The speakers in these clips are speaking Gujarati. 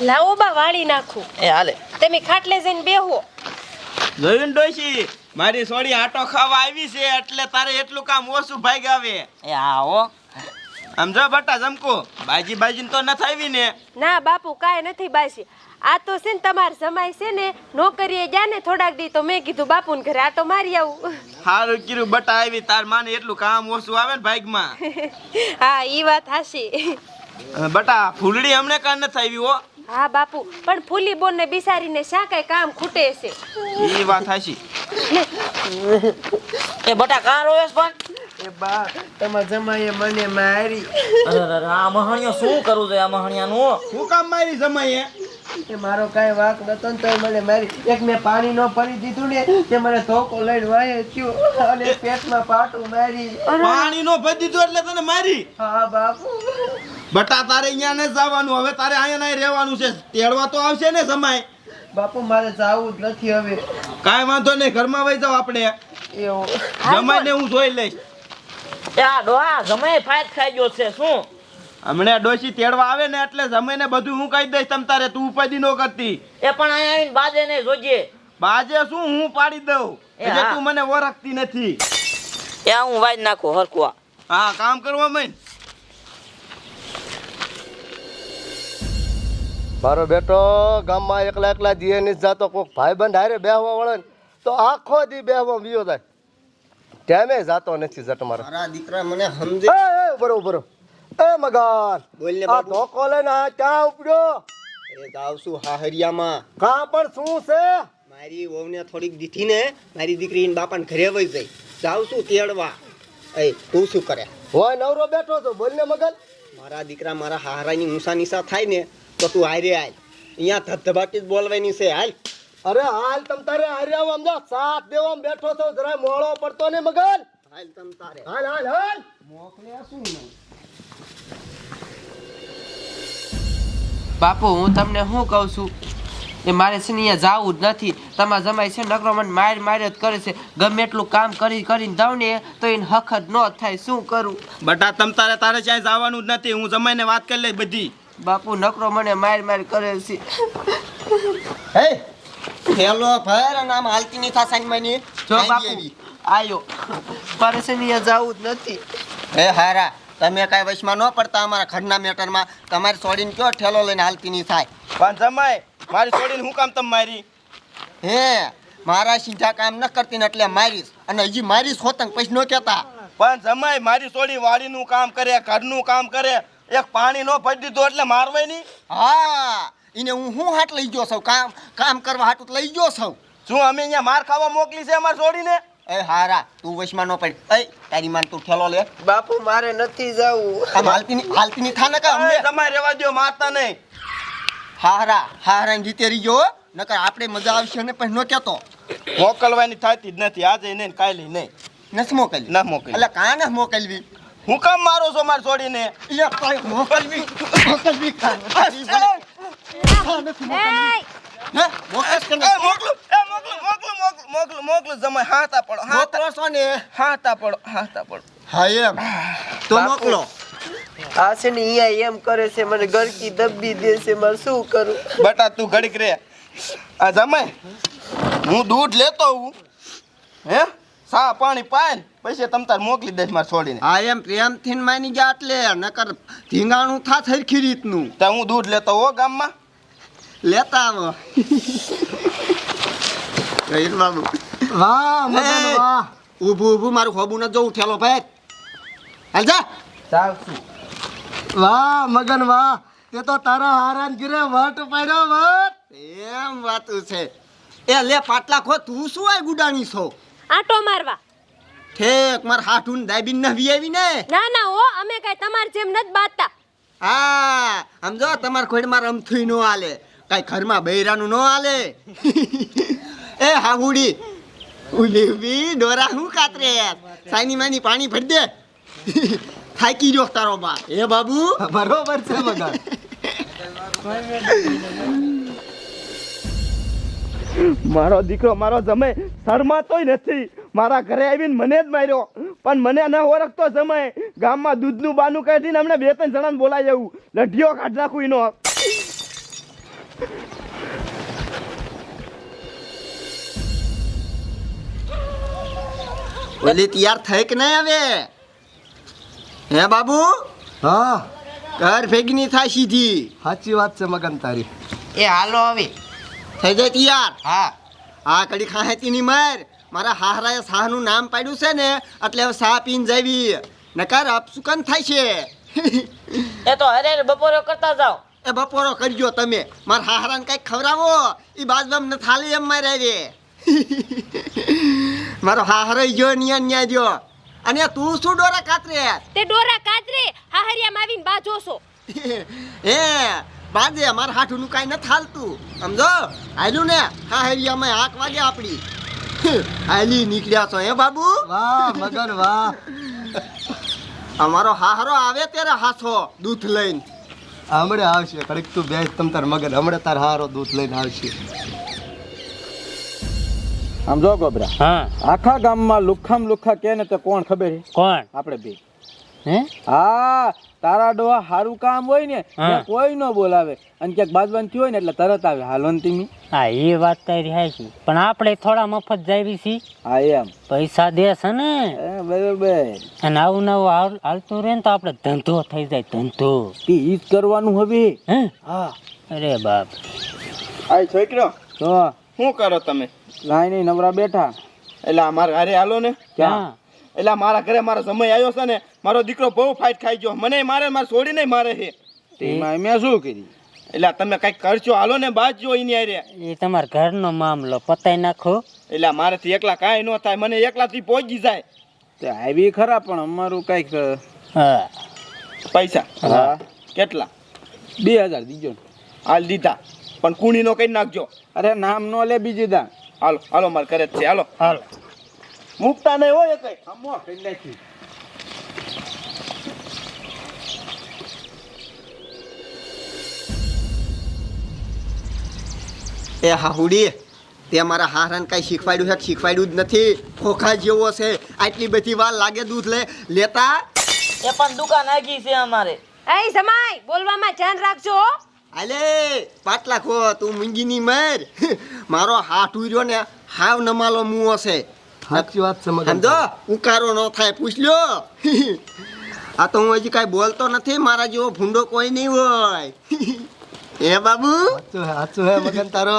લાવો બા વાળી નાખું. એ હાલે. તમે ખાટલે જઈને બેહો. જોયું ને ડોશી? મારી સોડી આટો ખાવા આવી છે એટલે તારે એટલું કામ ઓછું ભાઈ આવે એ આવો હો. આમ જો બટા જમકો. બાજી બાજી તો નથી થાવી ને. ના બાપુ કાંઈ નથી બાસી. આ તો છે ને તમાર જમાય છે ને નોકરીએ ગયા ને થોડાક દી તો મેં કીધું બાપુને ઘરે આટો મારી આવું. સારું કીધું બટા આવી તાર માને એટલું કામ ઓછું આવે ને ભાગમાં. હા ઈ વાત હાશી બટા ફૂલડી અમને કાં નથી આવી હો. હા બાપુ પણ ફૂલી બોન ને બિસારીને શા કઈ કામ ખૂટે છે? એ વાત હાશી એ બટા કાં રોવેશ પણ એ બા તમારા જમાઈએ મને મારી અરે આ મહાણિયો શું કરું છે આ મહાણિયાનું? શું કામ મારી જમાઈએ? એ મારો કાંઈ વાંક નતો ને તોય મને મારી એક મેં પાણી નો ભરી દીધું ને તે મને ધોકો લઈને વાય થયું અને પેટમાં પાટું મારી. પાણી નો ભરી દીધું એટલે તને મારી? હા બાપુ. બટા તારે અહીંયા ને જવાનું હવે તારે અહીંયા નહીં રહેવાનું છે. તેડવા તો આવશે ને સમય બાપુ મારે જાવું જ નથી હવે. કાંઈ વાંધો નહીં ઘરમાં વહી જાવ આપણે. એવું. જમાઈને હું જોઈ લઈશ. એ આ ડોહા જમાઈ ફાયદ ખાઈ ગયો છે શું? હમણાં ડોશી તેડવા આવે ને એટલે જમાઈને બધું હું કહી દઈશ તમ તારે તું ઉપાધિ નો કરતી. એ પણ અહીંયા આવીને બાજે ને જોજે. બાજે શું હું પાડી દઉં. એ એટલે તું મને ઓળખતી નથી. એ હું વાજ નાખું હરકુઆ હા કામ કરવા માંડ મારો બેટો ગામમાં એકલા એકલા જીએ ની જાતો ભાઈ ભાઈબંધ હારે બેહવા વળે તો આખો દી બેહવા વિયો થાય. ટાઈમે જાતો નથી જટ મારો. મારા દીકરા મને સમજે બરો બરો એ મગર બોલ ને આ ધોકો લઈને આ ક્યાં ઉપડ્યો એ જાવ છું હાહરિયામાં. કા પણ શું છે? મારી વહુને થોડીક દીધી ને મારી દીકરી બાપાને ઘરે વહી જઈ જાવ છું તેડવા. એ તું શું કરે? હોય નવરો બેઠો છો બોલ ને મગન મારા દીકરા મારા હાહરાની ઊંસા નીસા થાય ને તો તું હારે હાલ. અહીંયા ધબધબાટી જ બોલવાની છે હાલ. અરે હાલ તમ તારે હાર્યા આમ જો સાથ દેવા બેઠો છો જરા મોળો પડતો ને મગન હાલ તમ તારે. હાલ હાલ હાલ. બાપુ હું તમને શું કહું છું? એ મારે છે ને અહીંયા જવું જ નથી. તમારા જમાઈ છે નકરો મને માર માર જ કરે છે. ગમે એટલું કામ કરી કરીને દઉં ને તો એને હખત ન થાય. શું કરું? બટા તમ તારે તારે ક્યાંય જવાનું જ નથી. હું જમાઈને વાત કરી લઈ બધી. બાપુ નકરો મને માર માર કરે છે. હે ખેલો ભર નામ આમ હાલતી ની થાસાની માની જો બાપુ આયો. મારે છે ને અહીંયા જવું જ નથી. હે હારા. તમે કાંઈ વશમાં ન પડતા અમારા ઘરના મેટરમાં. તમારે છોડીને કયો ઠેલો લઈને હાલતી નહીં થાય. પણ જમાય મારી છોડીને હું કામ તમે મારી? હે મારા સીધા કામ ન કરતી ને એટલે મારીશ. અને હજી મારીશ હોતંગ પછી ન કહેતા. પણ જમાય મારી છોડી વાડીનું કામ કરે ઘરનું કામ કરે. એક પાણી નો ભરી દીધો એટલે મારવાય નહીં? હા એને હું હું હાટ લઈ ગયો છું? કામ કામ કરવા હાટું લઈ ગયો છું. શું અમે અહીંયા માર ખાવા મોકલી છે અમારી છોડીને એ હારા તું વશમાં ન પડ. એ તારી માન તું ઠેલો લે. બાપુ મારે નથી જવું. આ હાલતી હાલતી ની થાને કા અમને? તમારે રહેવા દો મારતા ને. હારા હારા જીતે રહી ગયો નકર આપણે મજા આવશે ને પણ ન કેતો મોકલવાની થતી જ નથી. આજે નહીં કાલે નહીં. નથી મોકલી ના મોકલી એટલે કાં ન મોકલવી? હું કામ મારો છો મારી છોડીને? એ કઈ મોકલવી? મોકલવી કાં? નથી. મોકલવી. મોકલું. મોકલું મોકલું જમાય હાતા પડો હાતા મોકલો છો ને હાતા પડો હાતા પડો. હા એમ. તો મોકલો. આ છે ને અહીંયા એમ કરે છે મને ગળકી દબી દે છે મારે શું કરું? બટા તું ઘડીક રે. આ જમાય હું દૂધ લેતો હું હે? સા પાણી પાય ને પછી તમ તાર મોકલી દઈશ મારે છોડીને. હા એમ પ્રેમથી ને માની ગયા એટલે નકર ધીંગાણું થા સરખી રીતનું. તો હું દૂધ લેતો હો ગામમાં. લેતા આવો. ગહીર બાબુ વાહ મગન એ! વાહ. ઊભું ઊભું મારું હોબું ન જોઉં ઠેલો ભાઈ. હાલ જા. છું વાહ મગન વાહ. તે તો તારા હારાન ગીરે વટ પાડ્યો વટ. એમ વાતું છે. એ લે પાટલા ખો તું શું આય ગુડાણી છો? આટો મારવા. ઠેક માર હાઠું દાબીન નવી આવી ને. ના ના હો અમે કઈ તમાર જેમ નથી બાતતા હા સમજો તમાર ખોડ માર અમથું નો હાલે. કઈ ઘરમાં બૈરાનું નો હાલે. એ હાહુડી ઉલી ઊભી ડોરા હું કાતરે? સાની માની પાણી ભરી દે. થાકી જો તારો બા એ બાબુ? બરોબર છે મગર મારો દીકરો મારો જમાય શરમાતોય નથી. મારા ઘરે આવીને મને જ માર્યો. પણ મને ન ઓળખતો જમાય ગામમાં દૂધનું બાનું કાઢીને હમણાં બે ત્રણ જણાને બોલાઈ જવું લઢીઓ કાઢ નાખું એનો. ઓલી તૈયાર થઈ કે નહીં હવે? હે બાબુ? હા. ઘર ભેગની થાય સીધી. સાચી વાત છે મગન તારી. એ હાલો હવે. થઈ જાય તૈયાર? હા. આ કડી ખાહેતીની મર મારા હાહરાએ શાહનું નામ પાડ્યું છે ને એટલે હવે શાહ પીન જાવી. નકાર અપસુકન થાય છે? એ તો હરે બપોરો કરતા જાઓ. એ બપોરો કરજો તમે. મારા હાહરાને કંઈક ખવડાવો. એ બાજબામ ન થાલી એમ મારે રે મારો હાહરઈ જો નિયા ન્યા જો અને તું શું ડોરા કાતરે તે ડોરા કાતરે હાહરિયામાં આવીને બા જોશો. એ બાજે મારા હાઠુનું કાઈ ન થાલતું સમજો? આયલું ને? હા મેં હાક વાગે આપડી આયલી નીકળ્યા છો હે બાબુ? વાહ મગન વાહ. અમારો હાહરો આવે ત્યારે હાથો દૂધ લઈને. હમણે આવશે. કડીક તું બેસ તમ તાર મગન. હમણે તાર હારો દૂધ લઈને આવશે. આમ જો ગોબરા હા. આખા ગામમાં લુખામ લુખા કે ને તો કોણ ખબર છે કોણ? આપણે બે. હે? હા તારા ડોહા સારું કામ હોય ને કોઈ ન બોલાવે. અને ક્યાંક બાજવાન થયું હોય ને એટલે તરત આવે. હાલો ને હા એ વાત કઈ રહ્યા છે પણ આપણે થોડા મફત જાવી છી. હા એમ. પૈસા દે છે ને. એ બરોબર. અને આવું નવું હાલતું રહે ને તો આપણે ધંધો થઈ જાય ધંધો. તે ઈ જ કરવાનું હવે. હે? હા. અરે બાપ. આ છોકરો તો શું કરો તમે? લાઈ નહીં નવરા બેઠા. એટલે અમારે મારા ઘરે હાલો ને. ક્યાં? એટલે મારા ઘરે મારો સમય આવ્યો છે ને મારો દીકરો બહુ ફાઇટ ખાઈ ગયો. મને મારે મારે છોડી નહીં મારે છે એમાં મેં શું કરી એટલે તમે કંઈક કરશો હાલો ને બાજજો એની આરે એ તમારા ઘરનો મામલો પતાઈ નાખો. એટલે મારેથી એકલા કાંઈ ન થાય મને એકલાથી પહોંચી જાય. તે આવી ખરા પણ અમારું કંઈક હા. પૈસા. હા. કેટલા? બે હજાર દીજો હાલ દીધા. પણ કુણીનો કઈ નાખજો. અરે નામ નો લે બીજી દા હાલો હાલો મારે કરે જ છે. હાલો. હાલો. મૂકતા નહીં હોય કઈ. આમો કઈ નાખી. એ હાહુડી તે મારા હારણ કાંઈ શીખવાડ્યું છે? શીખવાડ્યું જ નથી. ખોખા જેવો છે. આટલી બધી વાર લાગે દૂધ લે. લેતા? એ પણ દુકાન આગી છે અમારે. એ સમાય બોલવામાં ધ્યાન રાખજો આલે પાટલા ખો તું મૂંગીની મર. મારો હાથ ઉર્યો ને હાવ નમાલો મુઓ છે. સાચી વાત છે સમજો? ઉકારો ન થાય પૂછ લ્યો. આ તો હું હજી કાંઈ બોલતો નથી મારા જેવો ભૂંડો કોઈ નહીં હોય. એ બાબુ? સાચું હે મગન તારો.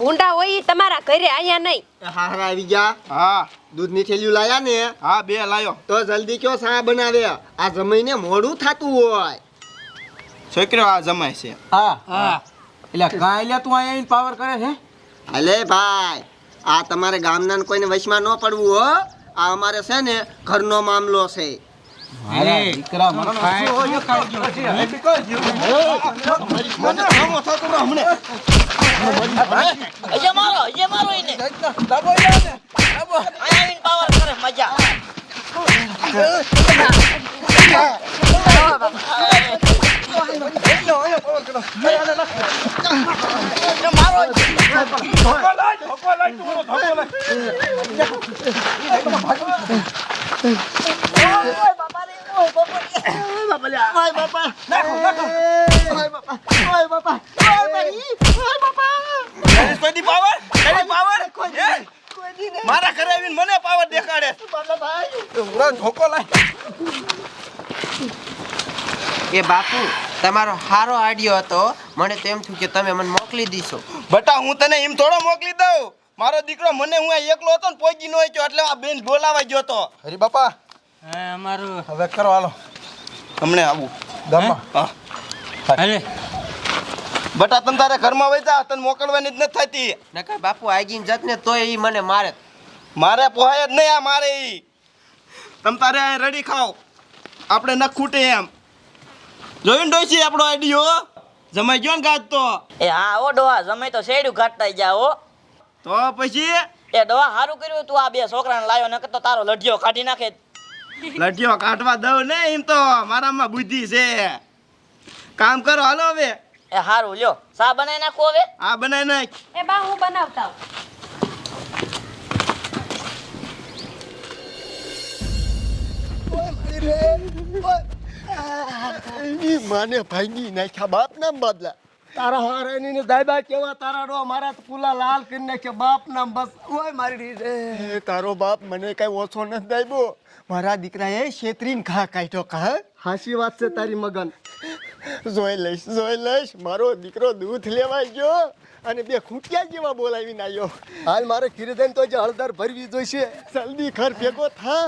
ઊંડા હોય તમારા ઘરે આયા નહીં. હારા આવી જા હા. દૂધની થેલીઓ લાયા ને? હા બે લાયો. તો જલ્દી કયો સા બનાવે? આ જમીને મોડું થતું હોય. છોકરો આ જમાય છે. હા. હા. એટલે કાંઈ લે તું અહીંયા પાવર કરે છે? અલે ભાઈ આ તમારે ગામના કોઈને વશમાં ન પડવું હો. આ અમારે છે ને ઘરનો મામલો છે. દીકરા મજા. મારા મને પાવર દેખાડે. ધોકો લાય. એ બાપુ તમારો સારો આડિયો હતો. મને તો એમ થયું કે તમે મને મોકલી દીશો. બટા હું તને એમ થોડો મોકલી દઉં. મારો દીકરો મને હું અહીં એકલો હતો ને પહોંચી ન ગયો એટલે આ બેન બોલાવા ગયો હતો હરી બાપા. હે અમારું હવે કરો હાલો. હમણે આવું. ગામમાં. હા? અરે બટા તમ તારે ઘરમાં વઈ જા તને મોકલવાની જ નથી થતી. નકર બાપુ આગી જત ને તોય એ મને મારે. મારે પોહાય જ નહીં આ મારે ઈ. તમ તારે રેડી ખાઓ. આપણે ન ખૂટે એમ. જોયું ડોસી આપણો આઈડિયો જમાઈ ગયો ને ગાજ તો. એ હા ઓ ડોહા જમાઈ તો શેડ્યું ઘાટતા ગયા હો. તો પછી? એ ડોહા સારું કર્યું તું આ બે છોકરાને લાવ્યો નકર તો તારો લઢિયો કાઢી નાખે. લઢિયો કાઢવા દઉં ને એમ તો મારામાં બુદ્ધિ છે. કામ કરો હાલો હવે. એ હારું લ્યો. સા બનાવી નાખો હવે? હા બનાવી નાખ. એ બા હું બનાવતા. હોઉં. માને ભાંગી નાખ્યા બાપ ના બદલા. તારા હારેની દાયબા કેવા તારા રો મારા પુલા લાલ કરી નાખ્યા બાપ ના બસ. ઓય મારી રે તારો બાપ મને કઈ ઓછો નથી દાયબો. મારા દીકરાએ છેતરીને ઘા કાઢ્યો કા હાસી વાત છે તારી મગન. જોઈ લઈશ જોઈ લઈશ. મારો દીકરો દૂધ લેવા ગયો અને બે ખૂંટિયા જેવા બોલાવીને આવ્યો હાલ મારે કીધું તો જે હળદર ભરવી જોઈશે. જલ્દી ઘર ભેગો થા.